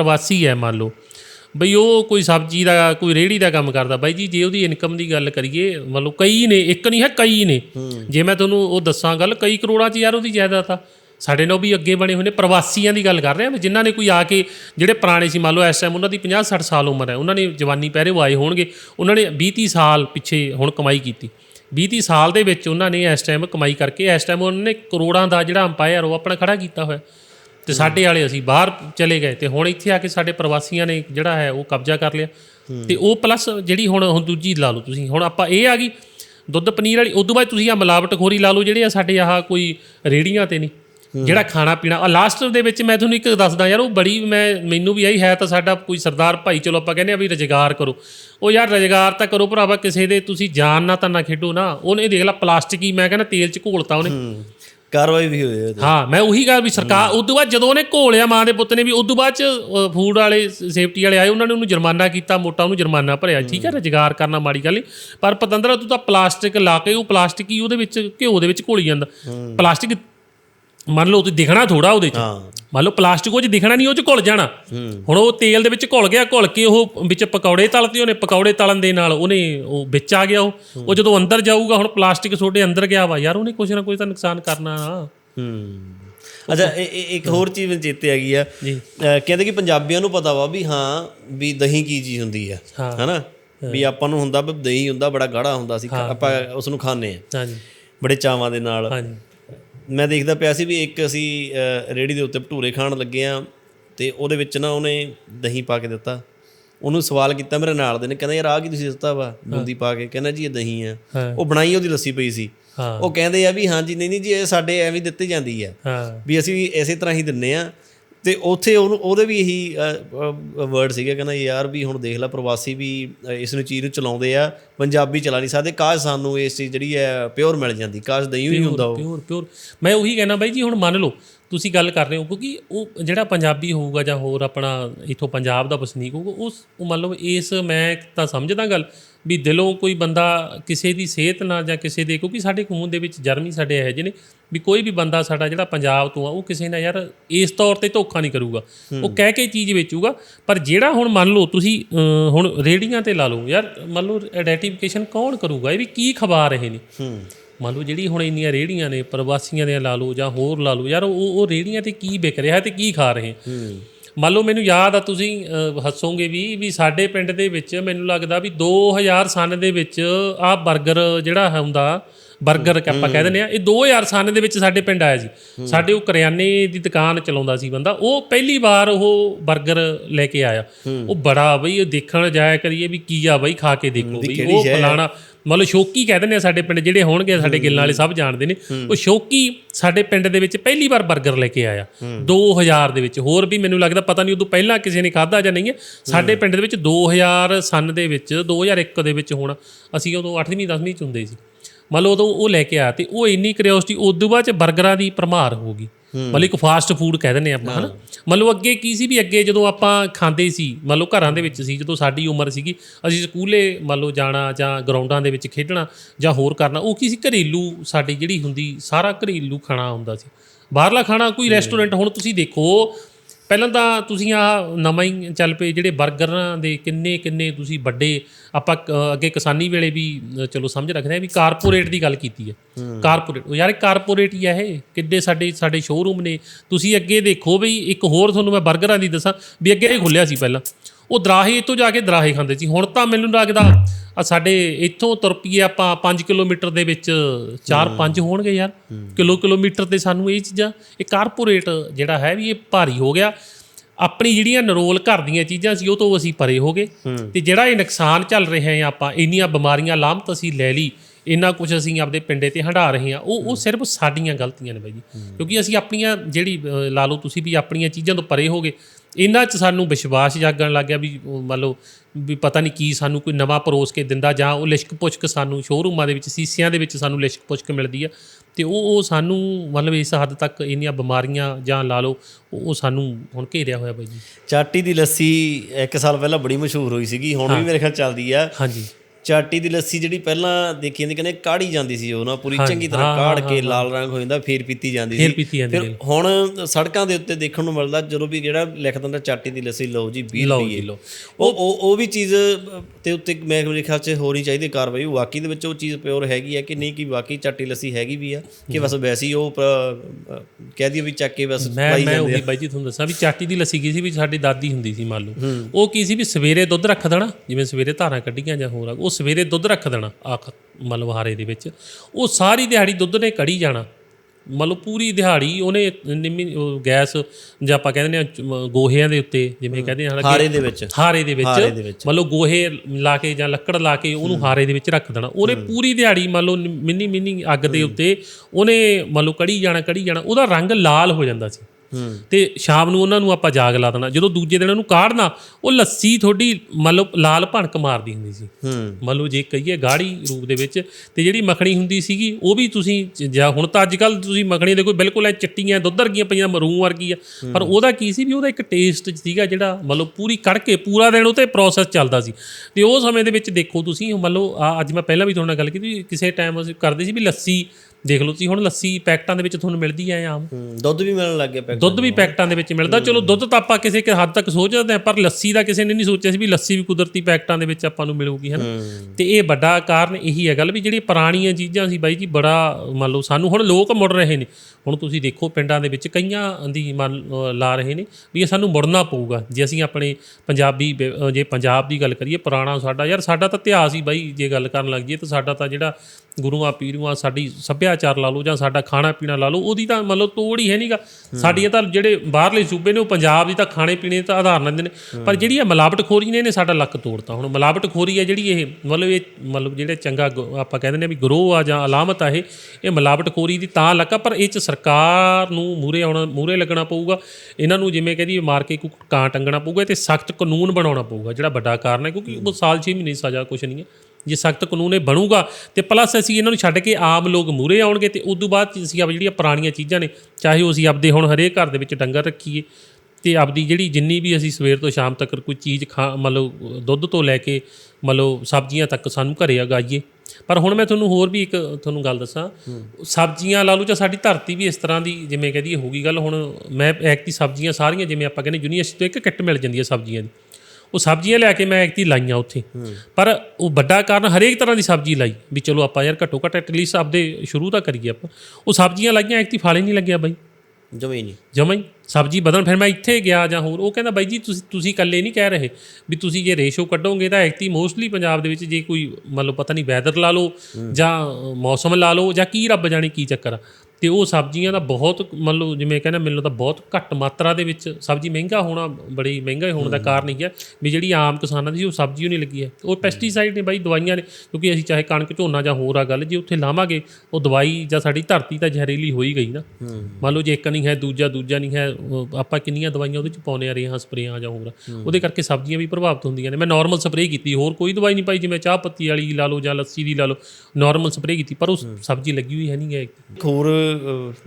ਪ੍ਰਵਾਸੀ ਹੈ ਮੰਨ ਲਓ। ਬਈ ਉਹ ਕੋਈ ਸਬਜ਼ੀ ਦਾ ਕੋਈ ਰੇਹੜੀ ਦਾ ਕੰਮ ਕਰਦਾ। ਬਾਈ ਜੀ ਜੇ ਉਹਦੀ ਇਨਕਮ ਦੀ ਗੱਲ ਕਰੀਏ ਮੰਨ ਲਓ ਕਈ ਨੇ ਇੱਕ ਨਹੀਂ ਹੈ ਕਈ ਨੇ। ਜੇ ਮੈਂ ਤੁਹਾਨੂੰ ਉਹ ਦੱਸਾਂ ਗੱਲ ਕਈ ਕਰੋੜਾਂ 'ਚ ਯਾਰ ਉਹਦੀ ਜਾਇਦਾਦ ਆ। ਸਾਡੇ ਨਾਲ ਵੀ ਅੱਗੇ ਬਣੇ ਹੋਏ ਨੇ ਪ੍ਰਵਾਸੀਆਂ ਦੀ ਗੱਲ ਕਰ ਰਹੇ ਆ ਜਿਨ੍ਹਾਂ ਨੇ ਕੋਈ ਆ ਕੇ ਜਿਹੜੇ ਪੁਰਾਣੇ ਸੀ ਮੰਨ ਲਓ ਇਸ ਟਾਈਮ ਉਹਨਾਂ ਦੀ 50 60 ਸਾਲ ਉਮਰ ਹੈ। ਉਹਨਾਂ ਨੇ ਜਵਾਨੀ ਪਹਿਰੇ ਆਏ ਹੋਣਗੇ। ਉਹਨਾਂ ਨੇ 20 30 ਸਾਲ ਪਿੱਛੇ ਹੁਣ ਕਮਾਈ ਕੀਤੀ। 20 30 ਸਾਲ ਦੇ ਵਿੱਚ ਉਹਨਾਂ ਨੇ ਇਸ ਟਾਈਮ ਕਮਾਈ ਕਰਕੇ ਇਸ ਟਾਈਮ ਉਹਨਾਂ ਨੇ ਕਰੋੜਾਂ ਦਾ ਜਿਹੜਾ ਅੰਪਾਇਰ ਉਹ ਆਪਣਾ ਖੜਾ ਕੀਤਾ ਹੋਇਆ। ਤੇ ਸਾਡੇ ਵਾਲੇ ਅਸੀਂ ਬਾਹਰ ਚਲੇ ਗਏ ਤੇ ਹੁਣ ਇੱਥੇ ਆ ਕੇ ਸਾਡੇ ਪ੍ਰਵਾਸੀਆਂ ਨੇ ਜਿਹੜਾ ਹੈ ਉਹ ਕਬਜ਼ਾ ਕਰ ਲਿਆ। ਤੇ ਉਹ ਪਲੱਸ ਜਿਹੜੀ ਹੁਣ ਹੁਣ ਦੂਜੀ ਲਾ ਲਓ ਤੁਸੀਂ। ਹੁਣ ਆਪਾਂ ਇਹ ਆ ਗਈ, ਦੁੱਧ ਪਨੀਰ ਵਾਲੀ, ਉਦੋਂ ਬਾਅਦ ਤੁਸੀਂ ਆ ਮਿਲਾਵਟਖੋਰੀ ਲਾ ਲਓ ਜਿਹੜੇ ਆ ਸਾਡੇ ਆਹ ਕੋਈ ਰੇੜੀਆਂ ਤੇ ਨਹੀਂ, ਜਿਹੜਾ ਖਾਣਾ ਪੀਣਾ। ਆ ਲਾਸਟ ਦੇ ਵਿੱਚ ਮੈਂ ਤੁਹਾਨੂੰ ਇੱਕ ਦੱਸਦਾ ਯਾਰ, ਉਹ ਬੜੀ ਮੈਂ, ਮੈਨੂੰ ਵੀ ਆਈ ਹੈ ਤਾਂ ਸਾਡਾ ਕੋਈ ਸਰਦਾਰ ਭਾਈ, ਚਲੋ ਆਪਾਂ ਕਹਿੰਦੇ ਆ ਵੀ ਰੁਜ਼ਗਾਰ ਕਰੋ। ਉਹ ਯਾਰ ਰੁਜ਼ਗਾਰ ਤਾਂ ਕਰੋ ਭਰਾਵਾ, ਕਿਸੇ ਦੇ ਤੁਸੀਂ ਜਾਨ ਨਾ ਤਾਂ ਨਾ ਖੇਡੋ ਨਾ। ਉਹਨੇ ਦੇਖ ਲਾ, ਪਲਾਸਟਿਕ ਹੀ ਮੈਂ ਕਹਿੰਦਾ ਤੇਲ ਚ ਘੋਲਤਾ ਉਹਨੇ। ਕਾਰਵਾਈ ਵੀ ਹੋਈ ਹੈ ਹਾਂ ਮੈਂ ਉਹੀ ਗੱਲ ਵੀ ਸਰਕਾਰ ਉਦੋਂ ਬਾਅਦ ਜਦੋਂ ਉਹਨੇ ਘੋਲਿਆ ਮਾਂ ਦੇ ਪੁੱਤ ਨੇ ਵੀ ਉਦੋਂ ਬਾਅਦ ਚ ਫੂਡ ਵਾਲੇ ਸੇਫਟੀ ਵਾਲੇ ਆਏ ਉਹਨਾਂ ਨੇ ਉਹਨੂੰ ਜੁਰਮਾਨਾ ਕੀਤਾ ਮੋਟਾ ਉਹਨੂੰ ਜੁਰਮਾਨਾ ਭਰਿਆ। ਠੀਕ ਹੈ ਰੁਜ਼ਗਾਰ ਕਰਨਾ ਮਾੜੀ ਗੱਲ ਨਹੀਂ ਪਰ ਪਤੰਦਰਾ ਤੂੰ ਤਾਂ ਪਲਾਸਟਿਕ ਲਾ ਕੇ ਉਹ ਪਲਾਸਟਿਕ ਹੀ ਉਹਦੇ ਵਿੱਚ ਘਿਓ ਦੇ ਵਿੱਚ ਘੋਲੀ ਜਾਂਦਾ। ਪਲਾਸਟਿਕ ਮੰਨ ਲਓ ਤੇ ਦਿਖਣਾ ਥੋੜਾ ਉਹਦੇ ਚ। ਮੰਨ ਲਓ ਪਲਾਸਟਿਕ ਉਹ ਚ ਦਿਖਣਾ ਨਹੀਂ ਉਹ ਚ ਘੁਲ ਜਾਣਾ। ਹੁਣ ਉਹ ਤੇਲ ਦੇ ਵਿੱਚ ਘੁਲ ਗਿਆ ਘੁਲ ਕੇ ਉਹ ਵਿੱਚ ਪਕੌੜੇ ਤਲਤੇ ਉਹਨੇ ਪਕੌੜੇ ਤਲਣ ਦੇ ਨਾਲ ਉਹਨੇ ਉਹ ਵਿੱਚ ਆ ਗਿਆ ਉਹ। ਉਹ ਜਦੋਂ ਅੰਦਰ ਜਾਊਗਾ ਹੁਣ ਪਲਾਸਟਿਕ ਤੁਹਾਡੇ ਅੰਦਰ ਗਿਆ ਵਾ ਯਾਰ ਉਹਨੇ ਕੁਛ ਨਾ ਕੁਛ ਤਾਂ ਨੁਕਸਾਨ ਕਰਨਾ। ਹੂੰ। ਅੱਛਾ ਇੱਕ ਹੋਰ ਚੀਜ਼ ਮੈਨੂੰ ਚੇਤੇ ਆ ਗਈ ਆ। ਕਹਿੰਦੇ ਕਿ ਪੰਜਾਬੀਆਂ ਨੂੰ ਪਤਾ ਵਾ ਵੀ ਹਾਂ ਵੀ ਦਹੀਂ ਕੀ ਚੀਜ਼ ਹੁੰਦੀ ਆ। ਹਨਾ? ਵੀ ਆਪਾਂ ਨੂੰ ਹੁੰਦਾ ਵੀ ਦਹੀਂ ਹੁੰਦਾ ਬੜਾ ਗਾੜਾ ਹੁੰਦਾ ਸੀ ਆਪਾਂ ਉਸ ਨੂੰ ਖਾਂਦੇ ਆ। ਹਾਂਜੀ। ਬੜੇ ਚਾਵਾਂ ਦੇ ਨਾਲ। ਹਾਂਜੀ। ਮੈਂ ਦੇਖਦਾ ਪਿਆ ਸੀ ਵੀ ਇੱਕ ਅਸੀਂ ਰੇਹੜੀ ਦੇ ਉੱਤੇ ਭਟੂਰੇ ਖਾਣ ਲੱਗੇ ਆ ਤੇ ਉਹਦੇ ਵਿੱਚ ਨਾ ਉਹਨੇ ਦਹੀਂ ਪਾ ਕੇ ਦਿੱਤਾ। ਉਹਨੂੰ ਸਵਾਲ ਕੀਤਾ ਮੇਰੇ ਨਾਲ ਦੇ ਨੇ ਕਹਿੰਦਾ ਯਾਰ ਆ ਕੀ ਤੁਸੀਂ ਦਿੱਤਾ ਵਾ? ਬੂੰਦੀ ਪਾ ਕੇ। ਕਹਿੰਦਾ ਜੀ ਇਹ ਦਹੀਂ ਆ। ਉਹ ਬਣਾਈ ਉਹਦੀ ਲੱਸੀ ਪਈ ਸੀ। ਉਹ ਕਹਿੰਦੇ ਆ ਵੀ ਹਾਂਜੀ ਨਹੀਂ ਨਹੀਂ ਜੀ ਇਹ ਸਾਡੇ ਐਵੇਂ ਦਿੱਤੀ ਜਾਂਦੀ ਆ। ਵੀ ਅਸੀਂ ਇਸੇ ਤਰ੍ਹਾਂ ਹੀ ਦਿੰਨੇ ਆ। ਤੇ ਉੱਥੇ ਉਹਨੂੰ, ਉਹਦੇ ਵੀ ਇਹੀ ਵਰਡ ਸੀਗਾ, ਕਹਿੰਦਾ, ਯਾਰ ਵੀ ਹੁਣ ਦੇਖ ਲੈ, ਪ੍ਰਵਾਸੀ ਵੀ ਇਸ ਨੂੰ ਚੀਜ਼ ਨੂੰ ਚਲਾਉਂਦੇ ਆ, ਪੰਜਾਬੀ ਚਲਾ ਨਹੀਂ ਸਕਦੇ, ਕਾਸ਼ ਸਾਨੂੰ ਇਸ ਚੀਜ਼ ਜਿਹੜੀ ਹੈ ਪਿਓਰ ਮਿਲ ਜਾਂਦੀ, ਕਾਸ਼ ਦਹੀਂ ਹੀ ਹੁੰਦਾ ਉਹ। ਪਿਓਰ ਪਿਓਰ ਮੈਂ ਉਹੀ ਕਹਿਣਾ ਬਾਈ ਜੀ, ਹੁਣ ਮੰਨ ਲਓ, ਤੁਸੀਂ ਗੱਲ ਕਰ ਰਹੇ ਹੋ, ਕਿਉਂਕਿ ਉਹ ਜਿਹੜਾ ਪੰਜਾਬੀ ਹੋਊਗਾ ਜਾਂ ਹੋਰ ਆਪਣਾ ਇਥੋਂ ਪੰਜਾਬ ਦਾ ਵਸਨੀਕ ਹੋਊਗਾ, ਉਸ, ਉਹ ਮੰਨ ਲਓ, ਇਸ ਮੈਂ ਤਾਂ ਸਮਝਦਾ ਗੱਲ ਵੀ ਦਿਲੋਂ ਕੋਈ ਬੰਦਾ ਕਿਸੇ ਦੀ ਸਿਹਤ ਨਾਲ ਜਾਂ ਕਿਸੇ ਦੇ ਕਿਉਂਕਿ ਸਾਡੇ ਖੂਨ ਦੇ ਵਿੱਚ ਜਰਮੀ ਸਾਡੇ ਇਹੋ ਜਿਹੇ ਨੇ ਵੀ ਕੋਈ ਵੀ ਬੰਦਾ ਸਾਡਾ ਜਿਹੜਾ ਪੰਜਾਬ ਤੋਂ ਆ ਉਹ ਕਿਸੇ ਨਾਲ ਯਾਰ ਇਸ ਤੌਰ ਤੇ ਧੋਖਾ ਨਹੀਂ ਕਰੂਗਾ। ਉਹ ਕਹਿ ਕੇ ਚੀਜ਼ ਵੇਚੂਗਾ ਪਰ ਜਿਹੜਾ ਹੁਣ ਮੰਨ ਲਓ ਤੁਸੀਂ ਹੁਣ ਰੇੜੀਆਂ ਤੇ ਲਾ ਲਓ ਯਾਰ ਮੰਨ ਲਓ ਆਈਡੈਂਟੀਫਿਕੇਸ਼ਨ ਕੌਣ ਕਰੂਗਾ? ਇਹ ਵੀ ਕੀ ਖਵਾ ਰਹੇ ਨੇ? ਮੰਨ ਲਓ ਜਿਹੜੀ ਹੁਣ ਇੰਨੀਆਂ ਰੇੜੀਆਂ ਨੇ ਪ੍ਰਵਾਸੀਆਂ ਦੀਆਂ ਲਾ ਲਓ ਜਾਂ ਹੋਰ ਲਾ ਲਓ ਯਾਰ ਉਹ ਉਹ ਰੇੜੀਆਂ ਤੇ ਕੀ ਵਿਕ ਰਿਹਾ ਤੇ ਕੀ ਖਾ ਰਹੇ? ਮੰਨ ਲਓ ਮੈਨੂੰ ਯਾਦ ਆ ਤੁਸੀਂ ਹੱਸੋਗੇ ਵੀ ਵੀ ਸਾਡੇ ਪਿੰਡ ਦੇ ਵਿੱਚ ਮੈਨੂੰ ਲੱਗਦਾ ਵੀ 2000 ਸਨ ਦੇ ਵਿੱਚ ਆ 버ਗਰ ਜਿਹੜਾ ਹੁੰਦਾ 버ਗਰ ਆਪਾਂ ਕਹਿ ਦਿੰਦੇ ਆ ਇਹ 2000 ਸਨ ਦੇ ਵਿੱਚ ਸਾਡੇ ਪਿੰਡ ਆਇਆ ਸੀ। ਸਾਡੇ ਉਹ ਕਰਿਆਨੇ ਦੀ ਦੁਕਾਨ ਚਲਾਉਂਦਾ ਸੀ ਬੰਦਾ ਉਹ ਪਹਿਲੀ ਵਾਰ ਉਹ ਬਰਗਰ ਲੈ ਕੇ ਆਇਆ। ਉਹ ਬੜਾ ਬਈ ਦੇਖਣ ਜਾਇਆ ਕਰੀਏ ਵੀ ਕੀ ਆ ਬਈ ਖਾ ਕੇ ਦੇਖੋ ਵੀ ਉਹ ਫਲਾਣਾ ਮਤਲਬ ਸ਼ੌਕੀ ਕਹਿ ਦਿੰਦੇ ਆ ਸਾਡੇ ਪਿੰਡ ਜਿਹੜੇ ਹੋਣਗੇ ਸਾਡੇ ਗਿੱਲਾਂ ਵਾਲੇ ਸਭ ਜਾਣਦੇ ਨੇ। ਉਹ ਸ਼ੌਕੀ ਸਾਡੇ ਪਿੰਡ ਦੇ ਵਿੱਚ ਪਹਿਲੀ ਵਾਰ 버ਗਰ ਲੈ ਕੇ ਆਇਆ। 2000 ਦੇ ਵਿੱਚ। ਹੋਰ ਵੀ ਮੈਨੂੰ ਲੱਗਦਾ ਪਤਾ ਨਹੀਂ ਉਦੋਂ ਪਹਿਲਾਂ ਕਿਸੇ ਨੇ ਖਾਦਾ ਜਾਂ ਨਹੀਂ ਹੈ। ਸਾਡੇ ਪਿੰਡ ਦੇ ਵਿੱਚ 2000 ਸਨ ਦੇ ਵਿੱਚ 2001 ਦੇ ਵਿੱਚ ਹੁਣ ਅਸੀਂ ਉਦੋਂ 8ਵੀਂ 10ਵੀਂ ਚ ਹੁੰਦੇ ਸੀ। ਮੰਨ ਲਓ ਉਦੋਂ ਉਹ ਲੈ ਕੇ ਆਇਆ ਤੇ ਉਹ ਇੰਨੀ ਕਿਉਰਿਓਸਿਟੀ ਉਦੋਂ ਬਾਅਦ ਚ 버ਗਰਾਂ ਦੀ ਭਰਮਾਰ ਹੋ ਗਈ। ਮਤਲਬ ਇੱਕ ਫਾਸਟ ਫੂਡ ਕਹਿ ਦਿੰਦੇ ਆਪਾਂ ਹਨਾ? ਮੰਨ ਲਓ ਅੱਗੇ ਕੀ ਸੀ ਵੀ ਅੱਗੇ ਜਦੋਂ ਆਪਾਂ ਖਾਂਦੇ ਸੀ ਮੰਨ ਲਓ ਘਰਾਂ ਦੇ ਵਿੱਚ ਸੀ ਜਦੋਂ ਸਾਡੀ ਉਮਰ ਸੀਗੀ ਅਸੀਂ ਸਕੂਲੇ ਮੰਨ ਲਓ ਜਾਣਾ ਜਾਂ ਗਰਾਊਂਡਾਂ ਦੇ ਵਿੱਚ ਖੇਡਣਾ ਜਾਂ ਹੋਰ ਕਰਨਾ ਉਹ ਕੀ ਸੀ? ਘਰੇਲੂ ਸਾਡੀ ਜਿਹੜੀ ਹੁੰਦੀ ਸਾਰਾ ਘਰੇਲੂ ਖਾਣਾ ਹੁੰਦਾ ਸੀ। ਬਾਹਰਲਾ ਖਾਣਾ ਕੋਈ ਰੈਸਟੋਰੈਂਟ ਹੁਣ ਤੁਸੀਂ ਦੇਖੋ ਪਹਿਲਾਂ ਤਾਂ ਤੁਸੀਂ ਆ ਨਵਾਂ ਹੀ ਚੱਲ ਪਏ ਜਿਹੜੇ 버ਗਰਾਂ ਦੇ ਕਿੰਨੇ ਕਿੰਨੇ ਤੁਸੀਂ ਵੱਡੇ ਆਪਾਂ ਅੱਗੇ ਕਿਸਾਨੀ ਵੇਲੇ ਵੀ ਚਲੋ ਸਮਝ ਰੱਖਦੇ ਆ ਵੀ ਕਾਰਪੋਰੇਟ ਦੀ ਗੱਲ ਕੀਤੀ ਹੈ। ਕਾਰਪੋਰੇਟ ਯਾਰ ਕਾਰਪੋਰੇਟ ਹੀ ਆ ਇਹ ਕਿੱਡੇ ਸਾਡੇ ਸਾਡੇ ਸ਼ੋਰੂਮ ਨੇ। ਤੁਸੀਂ ਅੱਗੇ ਦੇਖੋ ਵੀ ਇੱਕ ਹੋਰ ਤੁਹਾਨੂੰ ਮੈਂ 버ਗਰਾਂ ਦੀ ਦੱਸਾਂ ਵੀ ਅੱਗੇ ਇਹ ਖੁੱਲਿਆ ਸੀ ਪਹਿਲਾਂ। ਉਹ ਦਰਾਹੇ ਇੱਥੋਂ ਜਾ ਕੇ ਦਰਾਹੇ ਖਾਂਦੇ ਸੀ। ਹੁਣ ਤਾਂ ਮੈਨੂੰ ਲੱਗਦਾ ਆ ਸਾਡੇ ਇੱਥੋਂ ਤੁਰ ਪਈਏ ਆਪਾਂ 5 ਕਿਲੋਮੀਟਰ ਦੇ ਵਿੱਚ 4-5 ਹੋਣਗੇ ਯਾਰ। ਕਿਲੋ ਕਿਲੋਮੀਟਰ ਤੇ ਸਾਨੂੰ ਇਹ ਚੀਜ਼ਾਂ ਇਹ ਕਾਰਪੋਰੇਟ ਜਿਹੜਾ ਹੈ ਵੀ ਇਹ ਭਾਰੀ ਹੋ ਗਿਆ। ਆਪਣੀ ਜਿਹੜੀਆਂ ਨਰੋਲ ਘਰ ਦੀਆਂ ਚੀਜ਼ਾਂ ਸੀ ਉਹ ਤੋਂ ਅਸੀਂ ਪਰੇ ਹੋ ਗਏ। ਤੇ ਜਿਹੜਾ ਇਹ ਨੁਕਸਾਨ ਚੱਲ ਰਿਹਾ ਹੈ ਆਪਾਂ ਇੰਨੀਆਂ ਬਿਮਾਰੀਆਂ ਲਾਮਤ ਅਸੀਂ ਲੈ ਲਈ। ਇੰਨਾ ਕੁਝ ਅਸੀਂ ਆਪਦੇ ਪਿੰਡੇ ਤੇ ਹੰਢਾ ਰਹੇ ਹਾਂ ਉਹ ਉਹ ਸਿਰਫ ਸਾਡੀਆਂ ਗਲਤੀਆਂ ਨੇ ਬਾਈ ਜੀ। ਕਿਉਂਕਿ ਅਸੀਂ ਆਪਣੀਆਂ ਜਿਹੜੀ ਲਾ ਲਓ ਤੁਸੀਂ ਵੀ ਆਪਣੀਆਂ ਚੀਜ਼ਾਂ ਤੋਂ ਪਰੇ ਹੋ ਗਏ ਇਹਨਾਂ 'ਚ ਸਾਨੂੰ ਵਿਸ਼ਵਾਸ ਜਾਗਣ ਲੱਗ ਗਿਆ ਵੀ ਮੰਨ ਲਓ ਵੀ ਪਤਾ ਨਹੀਂ ਕੀ ਸਾਨੂੰ ਕੋਈ ਨਵਾਂ ਪਰੋਸ ਕੇ ਦਿੰਦਾ ਜਾਂ ਉਹ ਲਿਸ਼ਕ ਪੁਸ਼ਕ ਸਾਨੂੰ ਸ਼ੋਰੂਮਾਂ ਦੇ ਵਿੱਚ ਸੀਸਿਆਂ ਦੇ ਵਿੱਚ ਸਾਨੂੰ ਲਿਸ਼ਕ ਪੁਸ਼ਕ ਮਿਲਦੀ ਆ। ਤੇ ਉਹ ਉਹ ਸਾਨੂੰ ਮਤਲਬ ਇਸ ਹੱਦ ਤੱਕ ਇੰਨੀਆਂ ਬਿਮਾਰੀਆਂ ਜਾਂ ਲਾ ਲਓ ਉਹ ਉਹ ਸਾਨੂੰ ਹੁਣ ਘੇਰਿਆ ਹੋਇਆ ਬਾਈ ਜੀ। ਚਾਟੀ ਦੀ ਲੱਸੀ ਇੱਕ ਸਾਲ ਪਹਿਲਾਂ ਬੜੀ ਮਸ਼ਹੂਰ ਹੋਈ ਸੀਗੀ ਹੁਣ ਵੀ ਮੇਰੇ ਖਿਆਲ ਚੱਲਦੀ ਆ। ਹਾਂਜੀ। ਚਾਟੀ ਦੀ ਲੱਸੀ ਜਿਹੜੀ ਪਹਿਲਾਂ ਦੇਖੀ ਜਾਂਦੀ ਕਹਿੰਦੇ ਕਾੜੀ ਜਾਂਦੀ ਸੀ ਉਹ ਨਾ ਪੂਰੀ ਚੰਗੀ ਤਰ੍ਹਾਂ ਕਾੜ ਕੇ ਲਾਲ ਰੰਗ ਹੋ ਜਾਂਦਾ ਫੇਰ ਪੀਤੀ ਜਾਂਦੀ ਸੀ। ਫਿਰ ਹੁਣ ਸੜਕਾਂ ਦੇ ਉੱਤੇ ਦੇਖਣ ਨੂੰ ਮਿਲਦਾ ਜਦੋਂ ਵੀ ਜਿਹੜਾ ਲਿਖ ਦਿੰਦਾ ਚਾਟੀ ਦੀ ਲੱਸੀ ਲਓ ਜੀ 20 ਲਓ ਰੁਪਏ। ਲਓ। ਉਹ ਉਹ ਉਹ ਵੀ ਚੀਜ਼ ਤੇ ਉੱਤੇ ਮੈਂ ਮੇਰੇ ਖਿਆਲ 'ਚ ਹੋਣੀ ਚਾਹੀਦੀ ਕਾਰਵਾਈ। ਉਹ ਵਾਕਈ ਦੇ ਵਿੱਚ ਉਹ ਚੀਜ਼ ਪਿਓਰ ਹੈਗੀ ਹੈ ਕਿ ਨਹੀਂ ਕਿ ਵਾਕਈ ਚਾਟੀ ਲੱਸੀ ਹੈਗੀ ਵੀ ਆ ਕਿ ਬਸ ਵੈਸੇ ਉਹ ਕਹਿ ਦਈਏ ਵੀ ਚੱਕ ਕੇ ਬਸ ਪਾਈ ਮੈਂ ਉਹੀ ਬਾਈ ਜੀ ਤੁਹਾਨੂੰ ਦੱਸਾਂ ਵੀ ਚਾਟੀ ਦੀ ਲੱਸੀ ਕੀ ਸੀ ਵੀ ਸਾਡੀ ਦਾਦੀ ਹੁੰਦੀ ਸੀ ਮੰਨ ਲਓ। ਉਹ ਕੀ ਸੀ ਵੀ ਸਵੇਰੇ ਦੁੱਧ ਰੱਖ ਦੇਣਾ ਜਿਵੇਂ ਸਵੇਰੇ ਧਾਰਾਂ ਕੱਢੀਆਂ ਜਾਂ ਹੋਰ ਆ, ਉਹ ਸਵੇਰੇ ਦੁੱਧ ਰੱਖ ਦੇਣਾ ਆਖ ਮਤਲਬ ਹਾਰੇ ਦੇ ਵਿੱਚ। ਉਹ ਸਾਰੀ ਦਿਹਾੜੀ ਦੁੱਧ ਨੇ ਕੜੀ ਜਾਣਾ। ਮਤਲਬ ਪੂਰੀ ਦਿਹਾੜੀ ਉਹਨੇ ਨਿੰਮੀ ਗੈਸ ਜਾਂ ਆਪਾਂ ਕਹਿੰਦੇ ਨੇ ਗੋਹਿਆਂ ਦੇ ਉੱਤੇ ਜਿਵੇਂ ਕਹਿੰਦੇ ਹਨ ਹਾਰੇ ਦੇ ਵਿੱਚ। ਹਾਰੇ ਦੇ ਵਿੱਚ। ਲਓ ਗੋਹੇ ਲਾ ਕੇ ਜਾਂ ਲੱਕੜ ਲਾ ਕੇ ਉਹਨੂੰ ਹਾਰੇ ਦੇ ਵਿੱਚ ਰੱਖ ਦੇਣਾ। ਉਹਨੇ ਪੂਰੀ ਦਿਹਾੜੀ ਮੰਨ ਲਓ ਮਿੰਨੀ ਮਿੰਨੀ ਅੱਗ ਦੇ ਉੱਤੇ ਉਹਨੇ ਮੰਨ ਲਓ ਕੜੀ ਜਾਣਾ ਕੜੀ ਜਾਣਾ ਉਹਦਾ ਰੰਗ ਲਾਲ ਹੋ ਜਾਂਦਾ ਸੀ। ਹੂੰ ਤੇ ਸ਼ਾਮ ਨੂੰ ਉਹਨਾਂ ਨੂੰ ਆਪਾਂ ਜਾਗ ਲਾ ਦੇਣਾ। ਜਦੋਂ ਦੂਜੇ ਦਿਨ ਉਹਨੂੰ ਕਾੜਨਾ ਉਹ ਲੱਸੀ ਥੋੜੀ ਮੰਨ ਲਓ ਲਾਲ ਭਣਕ ਮਾਰਦੀ ਹੁੰਦੀ ਸੀ। ਮੰਨ ਲਓ ਜੇ ਕਹੀਏ ਗਾੜੀ ਰੂਪ ਦੇ ਵਿੱਚ ਤੇ ਜਿਹੜੀ ਮੱਖਣੀ ਹੁੰਦੀ ਸੀਗੀ ਉਹ ਵੀ ਤੁਸੀਂ ਜ- ਹੁਣ ਤਾਂ ਅੱਜ ਕੱਲ ਤੁਸੀਂ ਮੱਖਣੀ ਦੇਖੋ ਬਿਲਕੁਲ ਐ ਚਿੱਟੀਆਂ ਦੁੱਧ ਵਰਗੀਆਂ ਪਈਆਂ ਮਰੂ ਵਰਗੀ ਆ। ਪਰ ਉਹਦਾ ਕੀ ਸੀ ਵੀ ਉਹਦਾ ਇੱਕ ਟੇਸਟ ਸੀਗਾ ਜਿਹੜਾ ਮੰਨ ਲਓ ਪੂਰੀ ਕੜਕੇ ਪੂਰਾ ਦਿਨ ਉਹ ਤੇ ਪ੍ਰੋਸੈਸ ਚੱਲਦਾ ਸੀ। ਤੇ ਉਹ ਸਮੇਂ ਦੇ ਵਿੱਚ ਦੇਖੋ ਤੁਸੀਂ ਮੰਨ ਲਓ ਅੱਜ ਮੈਂ ਪਹਿਲਾਂ ਵੀ ਤੁਹਾਡੇ ਨਾਲ ਗੱਲ ਕੀਤੀ ਵੀ ਕਿਸੇ ਟਾਈਮ ਅਸੀਂ ਕਰਦੇ ਸੀ ਵੀ ਲੱਸੀ ਦੇਖ ਲਓ ਤੁਸੀਂ ਹੁਣ ਲੱਸੀ ਪੈਕਟਾਂ ਦੇ ਵਿੱਚ ਤੁਹਾਨੂੰ ਮਿਲਦੀ ਐ ਆਮ। ਹੂੰ ਦੁੱਧ ਵੀ ਮਿਲਣ ਲੱਗ ਗਿਆ ਪੈਕ ਦੁੱਧ ਵੀ ਪੈਕਟਾਂ ਦੇ ਵਿੱਚ ਮਿਲਦਾ। ਚਲੋ ਦੁੱਧ ਤਾਂ ਆਪਾਂ ਕਿਸੇ ਕਿ ਹੱਦ ਤੱਕ ਸੋਚਦੇ ਹਾਂ ਪਰ ਲੱਸੀ ਦਾ ਕਿਸੇ ਨੇ ਨਹੀਂ ਸੋਚਿਆ ਸੀ ਵੀ ਲੱਸੀ ਵੀ ਕੁਦਰਤੀ ਪੈਕਟਾਂ ਦੇ ਵਿੱਚ ਆਪਾਂ ਨੂੰ ਮਿਲੂਗੀ ਹਨਾ ਹੂੰ। ਤੇ ਇਹ ਵੱਡਾ ਕਾਰਨ ਇਹੀ ਹੈ ਗੱਲ ਵੀ ਜਿਹੜੀ ਪੁਰਾਣੀਆਂ ਚੀਜ਼ਾਂ ਸੀ ਬਾਈ ਜੀ ਬੜਾ ਮੰਨ ਲਓ ਸਾਨੂੰ ਹੁਣ ਲੋਕ ਮੁੜ ਰਹੇ ਨੇ। ਹੁਣ ਤੁਸੀਂ ਦੇਖੋ ਪਿੰਡਾਂ ਦੇ ਵਿੱਚ ਕਈਆਂ ਦੀ ਮੰਨ ਲਾ ਰਹੇ ਨੇ ਵੀ ਇਹ ਸਾਨੂੰ ਮੁੜਨਾ ਪਊਗਾ। ਜੇ ਅਸੀਂ ਆਪਣੇ ਪੰਜਾਬੀ ਜੇ ਪੰਜਾਬ ਦੀ ਗੱਲ ਕਰੀਏ ਪੁਰਾਣਾ ਸਾਡਾ ਯਾਰ ਸਾਡਾ ਤਾਂ ਇਤਿਹਾਸ ਹੀ ਬਾਈ ਜੇ ਗੱਲ ਕਰਨ ਲੱਗ ਜਾਈਏ ਤਾਂ ਸਾਡਾ ਤਾਂ ਜਿਹੜਾ ਗੁਰੂਆਂ ਪੀਰੂਆਂ ਸਾਡੀ ਸੱਭਿਆਚਾਰ ਲਾ ਲਓ ਜਾਂ ਸਾਡਾ ਖਾਣਾ ਪੀਣਾ ਲਾ ਲਓ, ਉਹਦੀ ਤਾਂ ਮਤਲਬ ਤੋੜ ਹੀ ਹੈ ਨਹੀਂਗਾ ਸਾਡੀਆਂ ਤਾਂ ਜਿਹੜੇ ਬਾਹਰਲੇ ਸੂਬੇ ਨੇ, ਉਹ ਪੰਜਾਬ ਦੀ ਤਾਂ ਖਾਣੇ ਪੀਣੇ ਤਾਂ ਆਧਾਰ ਲੈਂਦੇ ਨੇ। ਪਰ ਜਿਹੜੀ ਇਹ ਮਿਲਾਵਟਖੋਰੀ ਨੇ, ਇਹਨੇ ਸਾਡਾ ਲੱਕ ਤੋੜਤਾ। ਹੁਣ ਮਿਲਾਵਟਖੋਰੀ ਹੈ ਜਿਹੜੀ ਇਹ, ਮਤਲਬ ਇਹ, ਮਤਲਬ ਜਿਹੜਾ ਚੰਗਾ ਗ- ਆਪਾਂ ਕਹਿੰਦੇ ਨੇ ਵੀ ਗਰੋਹ ਆ ਜਾਂ ਅਲਾਮਤ ਆ ਇਹ ਇਹ ਮਿਲਾਵਟਖੋਰੀ ਦੀ ਤਾਂ ਲੱਗਾ ਪਰ ਇਹ ਚ ਸਰਕਾਰ ਨੂੰ ਮੂਰੇ ਆਉਣਾ ਮੂਰੇ ਲੱਗਣਾ ਪਊਗਾ। ਇਹਨਾਂ ਨੂੰ ਜਿਵੇਂ ਕਹਿੰਦੀ ਮਾਰ ਕੇ ਕੋਈ ਕਾਂ ਟੰਗਣਾ ਪਊਗਾ ਤੇ ਸਖਤ ਕਾਨੂੰਨ ਬਣਾਉਣਾ ਪਊਗਾ, ਜਿਹੜਾ ਵੱਡਾ ਕਾਰਨ ਹੈ, ਕਿਉਂਕਿ ਉਹ ਸਾਲ 6 ਮਹੀਨੇ ਦੀ ਸਜ਼ਾ ਕੁਛ ਨਹੀਂ ਹੈ। ਜੇ ਸਖਤ ਕਾਨੂੰਨ ਇਹ ਬਣੂਗਾ ਤੇ ਪਲੱਸ ਅਸੀਂ ਇਹਨਾਂ ਨੂੰ ਛੱਡ ਕੇ ਆਮ ਲੋਕ ਮੂਰੇ ਆਉਣਗੇ ਤੇ ਉਸ ਤੋਂ ਬਾਅਦ ਅਸੀਂ ਆਪ ਜਿਹੜੀਆਂ ਪੁਰਾਣੀਆਂ ਚੀਜ਼ਾਂ ਨੇ ਚਾਹੇ ਉਹ ਅਸੀਂ ਆਪਦੇ ਹੁਣ ਹਰੇਕ ਘਰ ਦੇ ਵਿੱਚ ਡੰਗਰ ਰੱਖੀਏ ਤੇ ਆਪਦੀ ਜਿਹੜੀ ਜਿੰਨੀ ਵੀ ਅਸੀਂ ਸਵੇਰ ਤੋਂ ਸ਼ਾਮ ਤੱਕ ਕੋਈ ਚੀਜ਼ ਖਾ ਮਤਲਬ ਦੁੱਧ ਤੋਂ ਲੈ ਕੇ ਮਤਲਬ ਸਬਜ਼ੀਆਂ ਤੱਕ ਸਾਨੂੰ ਘਰੇ ਉਗਾਈਏ। ਪਰ ਹੁਣ ਮੈਂ ਤੁਹਾਨੂੰ ਹੋਰ ਵੀ ਇੱਕ ਤੁਹਾਨੂੰ ਗੱਲ ਦੱਸਾਂ ਸਬਜ਼ੀਆਂ ਲਾ ਲਓ ਜਾਂ ਸਾਡੀ ਧਰਤੀ ਵੀ ਇਸ ਤਰ੍ਹਾਂ ਦੀ ਜਿਵੇਂ ਕਹਦੀ ਹੋ ਗਈ ਗੱਲ ਹੁਣ ਮੈਂ ਐਕਟੀ ਸਬਜ਼ੀਆਂ ਸਾਰੀਆਂ ਜਿਵੇਂ ਆਪਾਂ ਕਹਿੰਦੇ ਯੂਨੀਵਰਸਿਟੀ ਤੋਂ ਇੱਕ ਕਿੱਟ ਮਿਲ ਜਾਂਦੀ ਹੈ ਸਬਜ਼ੀਆਂ ਦੀ। ਉਹ ਸਬਜ਼ੀਆਂ ਲਿਆ ਕੇ ਮੈਂ ਐਕਟੀ ਲਾਈਆਂ ਉੱਥੇ। ਪਰ ਉਹ ਵੱਡਾ ਕਾਰਨ ਹਰੇਕ ਤਰ੍ਹਾਂ ਦੀ ਸਬਜ਼ੀ ਲਾਈ ਵੀ ਚਲੋ ਆਪਾਂ ਯਾਰ ਘੱਟੋ ਘੱਟ ਐਟਲੀਸਟ ਆਪਦੇ ਸ਼ੁਰੂ ਤਾਂ ਕਰੀਏ ਆਪਾਂ। ਉਹ ਸਬਜ਼ੀਆਂ ਲਾਈਆਂ ਐਕਟੀ ਫਾਲੇ ਨਹੀਂ ਲੱਗਿਆ ਬਾਈ। ਜਮੇ ਨਹੀਂ। ਜਮਾਂ ਸਬਜ਼ੀ ਬਦਲ ਫਿਰ ਮੈਂ ਇੱਥੇ ਗਿਆ ਜਾਂ ਹੋਰ ਉਹ ਕਹਿੰਦਾ ਬਾਈ ਜੀ ਤੁਸੀਂ ਤੁਸੀਂ ਇਕੱਲੇ ਨਹੀਂ ਕਹਿ ਰਹੇ ਵੀ ਤੁਸੀਂ ਜੇ ਰੇਸ਼ੋ ਕੱਢੋਗੇ ਤਾਂ ਐਕਟੀ ਮੋਸਟਲੀ ਪੰਜਾਬ ਦੇ ਵਿੱਚ ਜੇ ਕੋਈ ਮੰਨ ਲਓ ਪਤਾ ਨਹੀਂ ਵੈਦਰ ਲਾ ਲਓ ਜਾਂ ਮੌਸਮ ਲਾ ਲਓ ਜਾਂ ਕੀ ਰੱਬ ਜਾਣੇ ਕੀ ਚੱਕਰ ਆ। ਤੇ ਉਹ ਸਬਜ਼ੀਆਂ ਦਾ ਬਹੁਤ ਮੰਨ ਲਓ ਜਿਵੇਂ ਕਹਿੰਦਾ ਮੈਨੂੰ ਤਾਂ ਬਹੁਤ ਘੱਟ ਮਾਤਰਾ ਦੇ ਵਿੱਚ ਸਬਜ਼ੀ ਮਹਿੰਗਾ ਹੋਣਾ ਬੜੀ ਮਹਿੰਗਾ ਹੋਣ ਦਾ ਕਾਰਨ ਹੀ ਹੈ ਵੀ ਜਿਹੜੀ ਆਮ ਕਿਸਾਨਾਂ ਦੀ ਉਹ ਸਬਜ਼ੀ ਉਹ ਨਹੀਂ ਲੱਗੀ ਹੈ। ਉਹ ਪੈਸਟੀਸਾਈਡ ਨੇ ਬਾਈ ਦਵਾਈਆਂ ਨੇ ਕਿਉਂਕਿ ਅਸੀਂ ਚਾਹੇ ਕਣਕ ਝੋਨਾ ਜਾਂ ਹੋਰ ਆ ਗੱਲ ਜੇ ਉੱਥੇ ਲਾਵਾਂਗੇ ਉਹ ਦਵਾਈ ਜਾਂ ਸਾਡੀ ਧਰਤੀ ਤਾਂ ਜ਼ਹਿਰੀਲੀ ਹੋ ਹੀ ਗਈ ਨਾ। ਮੰਨ ਲਓ ਜੇ ਇੱਕ ਨਹੀਂ ਹੈ ਦੂਜਾ ਦੂਜਾ ਨਹੀਂ ਹੈ ਆਪਾਂ ਕਿੰਨੀਆਂ ਦਵਾਈਆਂ ਉਹਦੇ ਚ ਪਾਉਨੇ ਆ ਰਹੀਆਂ ਸਪਰੇਆਂ ਜਾਂ ਹੋਰ। ਉਹਦੇ ਕਰਕੇ ਸਬਜ਼ੀਆਂ ਵੀ ਪ੍ਰਭਾਵਿਤ ਹੁੰਦੀਆਂ ਨੇ। ਮੈਂ ਨਾਰਮਲ ਸਪਰੇਅ ਕੀਤੀ ਹੋਰ ਕੋਈ ਦਵਾਈ ਨਹੀਂ ਪਾਈ ਜਿਵੇਂ ਚਾਹ ਪੱਤੀ ਵਾਲੀ ਲਾ ਲਓ ਜਾਂ ਲੱਸੀ ਦੀ ਲਾ ਲਓ ਨਾਰਮਲ ਸਪਰੇਅ ਕੀਤੀ ਪਰ ਉਹ ਸਬਜ਼ੀ ਲੱਗੀ ਹੋਈ ਹੈ ਨਹੀਂ ਹੈ। ਇੱਕ ਹੋਰ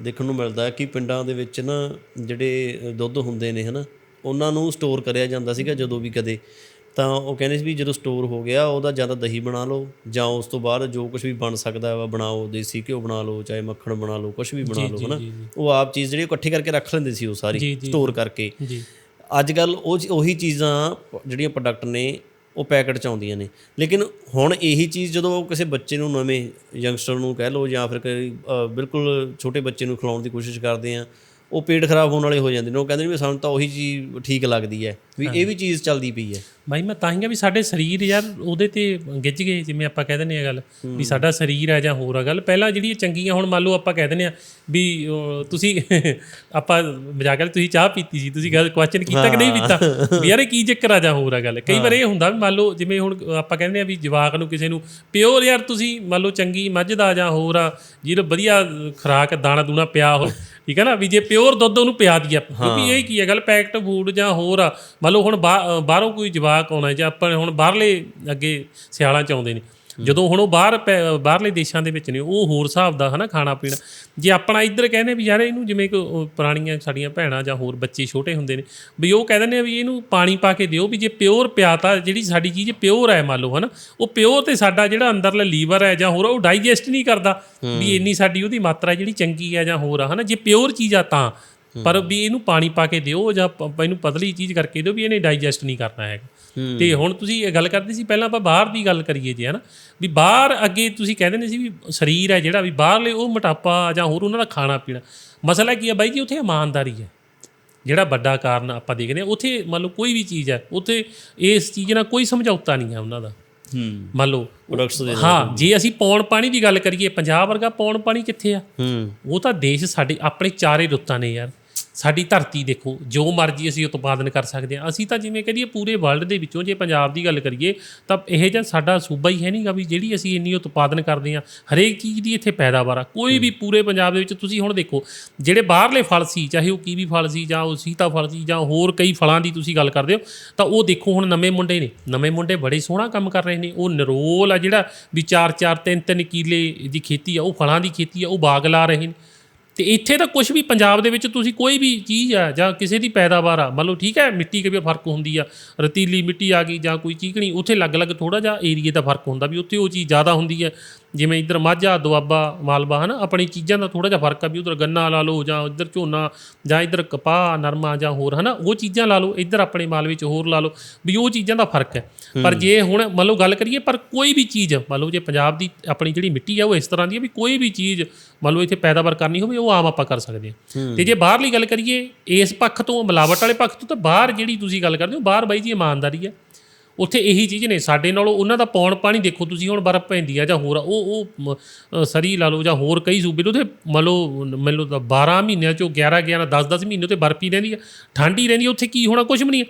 ਦੇਖਣ ਨੂੰ ਮਿਲਦਾ ਕਿ ਪਿੰਡਾਂ ਦੇ ਵਿੱਚ ਨਾ ਜਿਹੜੇ ਦੁੱਧ ਹੁੰਦੇ ਨੇ ਹਨਾ ਉਹਨਾਂ ਨੂੰ ਸਟੋਰ ਕਰਿਆ ਜਾਂਦਾ ਸੀਗਾ ਜਦੋਂ ਵੀ ਕਦੇ। ਤਾਂ ਉਹ ਕਹਿੰਦੇ ਸੀ ਵੀ ਜਦੋਂ ਸਟੋਰ ਹੋ ਗਿਆ ਉਹਦਾ ਜਾਂ ਤਾਂ ਦਹੀਂ ਬਣਾ ਲਓ ਜਾਂ ਉਸ ਤੋਂ ਬਾਅਦ ਜੋ ਕੁਝ ਵੀ ਬਣ ਸਕਦਾ ਵਾ ਬਣਾਓ ਦੇਸੀ ਘਿਓ ਬਣਾ ਲਓ ਚਾਹੇ ਮੱਖਣ ਬਣਾ ਲਓ ਕੁਝ ਵੀ ਬਣਾ ਲਓ ਹਨਾ। ਉਹ ਆਪ ਚੀਜ਼ ਜਿਹੜੀ ਇਕੱਠੀ ਕਰਕੇ ਰੱਖ ਲੈਂਦੇ ਸੀ ਉਹ ਸਾਰੀ। ਸਟੋਰ ਕਰਕੇ। ਜੀ। ਅੱਜ ਕੱਲ ਉਹ ਉਹੀ ਚੀਜ਼ਾਂ ਜਿਹੜੀਆਂ ਪ੍ਰੋਡਕਟ ਨੇ ਉਹ ਪੈਕਟ ਚ ਆਉਂਦੀਆਂ ਨੇ। ਲੇਕਿਨ ਹੁਣ ਇਹੀ ਚੀਜ਼ ਜਦੋਂ ਉਹ ਕਿਸੇ ਬੱਚੇ ਨੂੰ ਨਵੇਂ ਯੰਗਸਟਰ ਨੂੰ ਕਹਿ ਲਓ ਜਾਂ ਫਿਰ ਬਿਲਕੁਲ ਛੋਟੇ ਬੱਚੇ ਨੂੰ ਖਿਲਾਉਣ ਦੀ ਕੋਸ਼ਿਸ਼ ਕਰਦੇ ਆ ਉਹ ਪੇਟ ਖਰਾਬ ਹੋਣ ਵਾਲੇ ਹੋ ਜਾਂਦੇ ਨੇ। ਉਹ ਕਹਿੰਦੇ ਨੇ ਵੀ ਸਾਨੂੰ ਤਾਂ ਉਹੀ ਚੀਜ਼ ਠੀਕ ਲੱਗਦੀ ਹੈ ਵੀ ਇਹ ਵੀ ਚੀਜ਼ ਚੱਲਦੀ ਪਈ ਹੈ। ਬਾਈ ਮੈਂ ਤਾਂ ਹੀ ਆ ਵੀ ਸਾਡੇ ਸਰੀਰ ਯਾਰ ਉਹਦੇ ਤੇ ਗਿੱਜ ਗਏ ਜਿਵੇਂ ਆਪਾਂ ਕਹਿ ਦਿੰਦੇ ਆ ਗੱਲ ਵੀ ਸਾਡਾ ਸਰੀਰ ਆ ਜਾਂ ਹੋਰ ਆ ਗੱਲ। ਪਹਿਲਾਂ ਜਿਹੜੀਆਂ ਚੰਗੀਆਂ ਹੁਣ ਮੰਨ ਲਓ ਆਪਾਂ ਕਹਿ ਦਿੰਦੇ ਆ ਵੀ ਤੁਸੀਂ ਆਪਾਂ ਮਜ਼ਾਕ ਵਾਲੀ ਤੁਸੀਂ ਚਾਹ ਪੀਤੀ ਸੀ ਤੁਸੀਂ ਗੱਲ ਕੁਐਸਚਨ ਕੀਤਾ ਕਿ ਨਹੀਂ ਪੀਤਾ? ਵੀ ਯਾਰ ਇਹ ਕੀ ਚੱਕਰ ਆ ਜਾਂ ਹੋਰ ਆ ਗੱਲ। ਕਈ ਵਾਰ ਇਹ ਹੁੰਦਾ ਵੀ ਮੰਨ ਲਓ ਜਿਵੇਂ ਹੁਣ ਆਪਾਂ ਕਹਿੰਦੇ ਆ ਵੀ ਜਵਾਕ ਨੂੰ ਕਿਸੇ ਨੂੰ ਪਿਓਰ ਯਾਰ ਤੁਸੀਂ ਮੰਨ ਲਓ ਚੰਗੀ ਮੱਝ ਦਾ ਜਾਂ ਹੋਰ ਆ ਜਿਹਨੂੰ ਵਧੀਆ ਖਰਾਕ ਦਾਣਾ ਦੂਣਾ ਪਿਆ ਹੋ ਠੀਕ ਹੈ ਨਾ? ਵੀ ਜੇ ਪਿਓਰ ਦੁੱਧ ਉਹਨੂੰ ਪਿਆ ਦਈਏ। ਕਿਉਂਕਿ ਇਹ ਕੀ ਹੈ ਗੱਲ ਪੈਕਟ ਫੂਡ ਜਾਂ ਹੋਰ ਆ। ਮੰਨ ਲਓ ਹੁਣ ਬਾਹਰੋਂ ਕੋਈ ਜਵਾਕ ਆਉਣਾ ਜਾਂ ਆਪਾਂ ਹੁਣ ਬਾਹਰਲੇ ਅੱਗੇ ਸਿਆਲਾਂ ਚ ਆਉਂਦੇ ਨੇ। ਜਦੋਂ ਹੁਣ ਉਹ ਬਾਹਰ ਬਾਹਰਲੇ ਦੇਸ਼ਾਂ ਦੇ ਵਿੱਚ ਨੇ ਉਹ ਹੋਰ ਹਿਸਾਬ ਦਾ ਹਨਾ ਖਾਣਾ ਪੀਣਾ। ਜੇ ਆਪਣਾ ਇੱਧਰ ਕਹਿੰਦੇ ਵੀ ਯਾਰ ਇਹਨੂੰ ਜਿਵੇਂ ਕਿ ਪੁਰਾਣੀਆਂ ਸਾਡੀਆਂ ਭੈਣਾਂ ਜਾਂ ਹੋਰ ਬੱਚੇ ਛੋਟੇ ਹੁੰਦੇ ਨੇ ਵੀ ਉਹ ਕਹਿ ਦਿੰਦੇ ਆ ਵੀ ਇਹਨੂੰ ਪਾਣੀ ਪਾ ਕੇ ਦਿਓ ਵੀ ਜੇ ਪਿਓਰ ਪਿਆਤਾ ਜਿਹੜੀ ਸਾਡੀ ਚੀਜ਼ ਪਿਓਰ ਹੈ ਮੰਨ ਲਓ ਹਨਾ ਉਹ ਪਿਓਰ ਤੇ ਸਾਡਾ ਜਿਹੜਾ ਅੰਦਰਲਾ ਲੀਵਰ ਹੈ ਜਾਂ ਹੋਰ ਉਹ ਡਾਈਜੈਸਟ ਨਹੀਂ ਕਰਦਾ। ਵੀ ਇੰਨੀ ਸਾਡੀ ਉਹਦੀ ਮਾਤਰਾ ਜਿਹੜੀ ਚੰਗੀ ਹੈ ਜਾਂ ਹੋਰ ਆ ਹਨਾ ਜੇ ਪਿਓਰ ਚੀਜ਼ ਆ ਤਾਂ। ਪਰ ਵੀ ਇਹਨੂੰ ਪਾਣੀ ਪਾ ਕੇ ਦਿਓ ਜਾਂ ਇਹਨੂੰ ਪਤਲੀ ਚੀਜ਼ ਕਰਕੇ ਦਿਓ ਵੀ ਇਹਨੇ ਡਾਈਜੈਸਟ ਨਹੀਂ ਕਰਨਾ ਹੈਗਾ। ਤੇ ਹੁਣ ਤੁਸੀਂ ਇਹ ਗੱਲ ਕਰਦੇ ਸੀ ਪਹਿਲਾਂ ਆਪਾਂ ਬਾਹਰ ਦੀ ਗੱਲ ਕਰੀਏ ਜੇ ਹਨਾ। ਵੀ ਬਾਹਰ ਅੱਗੇ ਤੁਸੀਂ ਕਹਿੰਦੇ ਨੇ ਸੀ ਵੀ ਸਰੀਰ ਹੈ ਜਿਹੜਾ ਵੀ ਬਾਹਰਲੇ ਉਹ ਮੋਟਾਪਾ ਜਾਂ ਹੋਰ ਉਹਨਾਂ ਦਾ ਖਾਣਾ ਪੀਣਾ। ਮਸਲਾ ਕੀ ਹੈ ਬਾਈ ਜੀ ਉੱਥੇ ਇਮਾਨਦਾਰੀ ਹੈ। ਜਿਹੜਾ ਵੱਡਾ ਕਾਰਨ ਆਪਾਂ ਦੇਖਦੇ ਹਾਂ ਉੱਥੇ ਮੰਨ ਲਓ ਕੋਈ ਵੀ ਚੀਜ਼ ਹੈ ਉੱਥੇ ਇਸ ਚੀਜ਼ ਨਾਲ ਕੋਈ ਸਮਝੌਤਾ ਨਹੀਂ ਹੈ ਉਹਨਾਂ ਦਾ। ਹੂੰ। ਮੰਨ ਲਓ ਪ੍ਰੋਡਕਟਸ ਦੇ ਹਾਂ ਜੇ ਅਸੀਂ ਪੌਣ ਪਾਣੀ ਦੀ ਗੱਲ ਕਰੀਏ ਪੰਜਾਬ ਵਰਗਾ ਪੌਣ ਪਾਣੀ ਕਿੱਥੇ ਆ? ਹੂੰ। ਉਹ ਤਾਂ ਦੇਸ਼ ਸਾਡੇ ਆਪਣੇ ਚਾਰੇ ਰੁੱਤਾਂ ਨੇ ਯਾਰ। ਸਾਡੀ ਧਰਤੀ ਦੇਖੋ ਜੋ ਮਰਜ਼ੀ ਅਸੀਂ ਉਤਪਾਦਨ ਕਰ ਸਕਦੇ ਹਾਂ। ਅਸੀਂ ਤਾਂ ਜਿਵੇਂ ਕਹਦੀਏ ਪੂਰੇ ਵਰਲਡ ਦੇ ਵਿੱਚੋਂ ਜੇ ਪੰਜਾਬ ਦੀ ਗੱਲ ਕਰੀਏ ਤਾਂ ਇਹ ਜਿਹਾ ਸਾਡਾ ਸੂਬਾ ਹੀ ਹੈ ਨਹੀਂਗਾ ਵੀ ਜਿਹੜੀ ਅਸੀਂ ਇੰਨੀ ਉਤਪਾਦਨ ਕਰਦੇ ਹਾਂ ਹਰੇਕ ਚੀਜ਼ ਦੀ ਇੱਥੇ ਪੈਦਾਵਾਰ ਆ। ਕੋਈ ਵੀ ਪੂਰੇ ਪੰਜਾਬ ਦੇ ਵਿੱਚ ਤੁਸੀਂ ਹੁਣ ਦੇਖੋ ਜਿਹੜੇ ਬਾਹਰਲੇ ਫਲ ਸੀ ਚਾਹੇ ਉਹ ਕੀਵੀ ਫਲ ਸੀ ਜਾਂ ਉਹ ਸੀਤਾ ਫਲ ਸੀ ਜਾਂ ਹੋਰ ਕਈ ਫਲਾਂ ਦੀ ਤੁਸੀਂ ਗੱਲ ਕਰਦੇ ਹੋ ਤਾਂ ਉਹ ਦੇਖੋ ਹੁਣ ਨਵੇਂ ਮੁੰਡੇ ਨੇ। ਨਵੇਂ ਮੁੰਡੇ ਬੜੇ ਸੋਹਣਾ ਕੰਮ ਕਰ ਰਹੇ ਨੇ। ਉਹ ਨਰੋਲ ਆ ਜਿਹੜਾ ਵੀ 4-4 3-3 ਕਿੱਲੇ ਦੀ ਖੇਤੀ ਆ ਉਹ ਫਲਾਂ ਦੀ ਖੇਤੀ ਆ ਉਹ ਬਾਗ ਲਾ ਰਹੇ ਨੇ। ਤੇ ਇੱਥੇ ਤਾਂ ਕੁਝ ਵੀ ਪੰਜਾਬ ਦੇ ਵਿੱਚ ਤੁਸੀਂ ਕੋਈ ਵੀ ਚੀਜ਼ ਆ ਜਾਂ ਕਿਸੇ ਦੀ ਪੈਦਾਵਾਰ ਆ, ਮੰਨ ਲਓ ਠੀਕ ਹੈ, ਮਿੱਟੀ ਕੇ ਫ਼ਰਕ ਹੁੰਦੀ ਆ, ਰਤੀਲੀ ਮਿੱਟੀ ਆ ਗਈ ਜਾਂ ਕੋਈ ਚੀਕਣੀ, ਉੱਥੇ ਅਲੱਗ-ਅਲੱਗ ਥੋੜਾ ਜਿਹਾ ਏਰੀਏ ਦਾ ਫ਼ਰਕ ਹੁੰਦਾ ਵੀ ਉੱਥੇ ਉਹ ਚੀਜ਼ ਜ਼ਿਆਦਾ ਹੁੰਦੀ ਹੈ। ਜਿਵੇਂ ਇੱਧਰ ਮਾਝਾ ਦੁਆਬਾ ਮਾਲਵਾ ਹਨਾ ਆਪਣੀ ਚੀਜ਼ਾਂ ਦਾ ਥੋੜਾ ਜਿਹਾ ਫ਼ਰਕ ਆ ਵੀ ਉਧਰ ਗੰਨਾ ਲਾ ਲਓ ਜਾਂ ਇੱਧਰ ਝੋਨਾ ਜਾਂ ਇੱਧਰ ਕਪਾਹ ਨਰਮਾ ਜਾਂ ਹੋਰ ਹਨਾ ਉਹ ਚੀਜ਼ਾਂ ਲਾ ਲਓ ਇੱਧਰ ਆਪਣੇ ਮਾਲਵੇ 'ਚ ਹੋਰ ਲਾ ਲਓ ਵੀ ਉਹ ਚੀਜ਼ਾਂ ਦਾ ਫ਼ਰਕ ਹੈ। ਪਰ ਜੇ ਹੁਣ ਮੰਨ ਲਓ ਗੱਲ ਕਰੀਏ ਪਰ ਕੋਈ ਵੀ ਚੀਜ਼ ਮੰਨ ਲਓ ਜੇ ਪੰਜਾਬ ਦੀ ਆਪਣੀ ਜਿਹੜੀ ਮਿੱਟੀ ਆ ਉਹ ਇਸ ਤਰ੍ਹਾਂ ਦੀ ਹੈ ਵੀ ਕੋਈ ਵੀ ਚੀਜ਼ ਮੰਨ ਲਓ ਇੱਥੇ ਪੈਦਾਵਾਰ ਕਰਨੀ ਹੋਵੇ ਉਹ ਆਮ ਆਪਾਂ ਕਰ ਸਕਦੇ ਹਾਂ। ਤੇ ਜੇ ਬਾਹਰਲੀ ਗੱਲ ਕਰੀਏ ਇਸ ਪੱਖ ਤੋਂ ਮਿਲਾਵਟ ਵਾਲੇ ਪੱਖ ਤੋਂ ਤਾਂ ਬਾਹਰ ਜਿਹੜੀ ਤੁਸੀਂ ਗੱਲ ਕਰਦੇ ਹੋ ਬਾਹਰ ਬਾਈ ਜੀ ਇਮਾਨਦਾਰੀ ਹੈ। ਉੱਥੇ ਇਹੀ ਚੀਜ਼ ਨੇ ਸਾਡੇ ਨਾਲੋਂ ਉਹਨਾਂ ਦਾ ਪੌਣ ਪਾਣੀ ਦੇਖੋ ਤੁਸੀਂ ਹੁਣ ਬਰਫ਼ ਪੈਂਦੀ ਆ ਜਾਂ ਹੋਰ ਆ, ਉਹ ਉਹ ਮ, ਸਰੀ ਲਾ ਲਓ ਜਾਂ ਹੋਰ ਕਈ ਸੂਬੇ ਨੇ ਉੱਥੇ ਮੰਨ ਲਓ ਮੰਨ ਲਓ ਤਾਂ 12 ਮਹੀਨਿਆਂ ਚੋਂ 11 11 10 10 ਮਹੀਨੇ ਉੱਥੇ ਬਰਫ਼ ਹੀ ਰਹਿੰਦੀ ਆ ਠੰਡ ਹੀ ਰਹਿੰਦੀ ਆ, ਉੱਥੇ ਕੀ ਹੋਣਾ ਕੁਝ ਵੀ ਨਹੀਂ ਹੈ